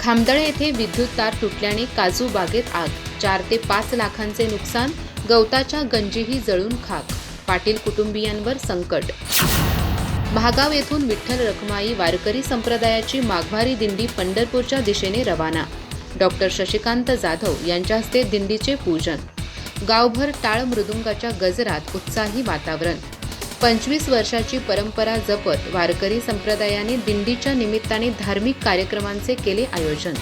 खामदळे येथे विद्युत तार तुटल्याने काजू बागेत आग. चार ते पाच लाखांचे नुकसान गवताच्या गंजीही जळून खाक. पाटील कुटुंबियांवर संकट. महागाव येथून विठ्ठल रखमाई वारकरी संप्रदायाची माघवारी दिंडी पंढरपूरच्या दिशेने रवाना. डॉक्टर शशिकांत जाधव यांच्या हस्ते दिंडीचे पूजन. गावभर टाळ मृदुंगाच्या गजरात उत्साही वातावरण. पंचवीस वर्षाची परंपरा जपत वारकरी संप्रदायाने दिंडीच्या निमित्ताने धार्मिक कार्यक्रमांचे केले आयोजन.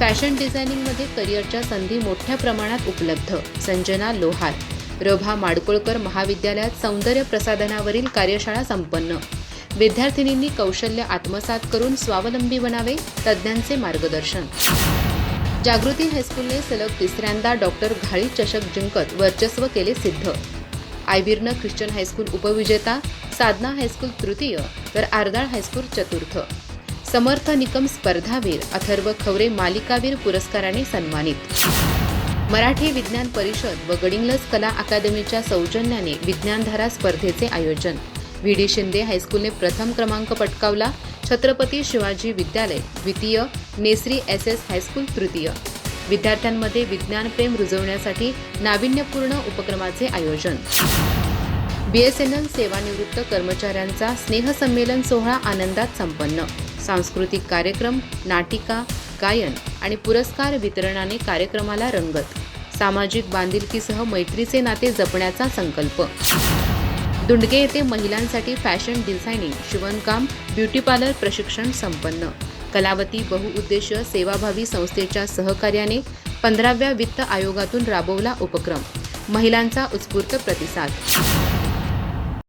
फॅशन डिझायनिंगमध्ये करिअरच्या संधी मोठ्या प्रमाणात उपलब्ध. संजना लोहार रभा माडकोळकर महाविद्यालयात सौंदर्य प्रसाधनावरील कार्यशाळा संपन्न. विद्यार्थिनींनी कौशल्य आत्मसात करून स्वावलंबी बनावे तज्ज्ञांचे मार्गदर्शन. जागृती हायस्कूलने सलग तिसऱ्यांदा डॉक्टर घाळी चषक जिंकत वर्चस्व केले सिद्ध. आयबीरनं ख्रिश्चन हायस्कूल उपविजेता साधना हायस्कूल तृतीय तर आरदाळ हायस्कूल चतुर्थ. समर्थ निकम स्पर्धावीर अथर्व खवरे मालिकावीर पुरस्काराने सन्मानित. मराठी विज्ञान परिषद व गडिंग्लज कला अकादमीच्या सौजन्याने विज्ञानधारा स्पर्धेचे आयोजन. व्ही डी शिंदे हायस्कूलने प्रथम क्रमांक पटकावला छत्रपती शिवाजी विद्यालय द्वितीय नेसरी एस एस हायस्कूल तृतीय. विद्यार्थ्यांमध्ये विज्ञान प्रेम रुजवण्यासाठी नाविन्यपूर्ण उपक्रमाचे आयोजन. बीएसएनएल सेवानिवृत्त कर्मचाऱ्यांचा स्नेहसंमेलन सोहळा आनंदात संपन्न. सांस्कृतिक कार्यक्रम नाटिका गायन आणि पुरस्कार वितरणाने कार्यक्रमाला रंगत. सामाजिक बांधिलकीसह मैत्रीचे नाते जपण्याचा संकल्प. दुंडगे येथे महिलांसाठी फॅशन डिझायनिंग शिवणकाम ब्युटी पार्लर प्रशिक्षण संपन्न. कलावती बहुउद्देशीय सेवाभावी संस्थेच्या सहकार्याने पंधराव्या वित्त आयोगातून राबवला उपक्रम. महिलांचा उत्स्फूर्त प्रतिसाद.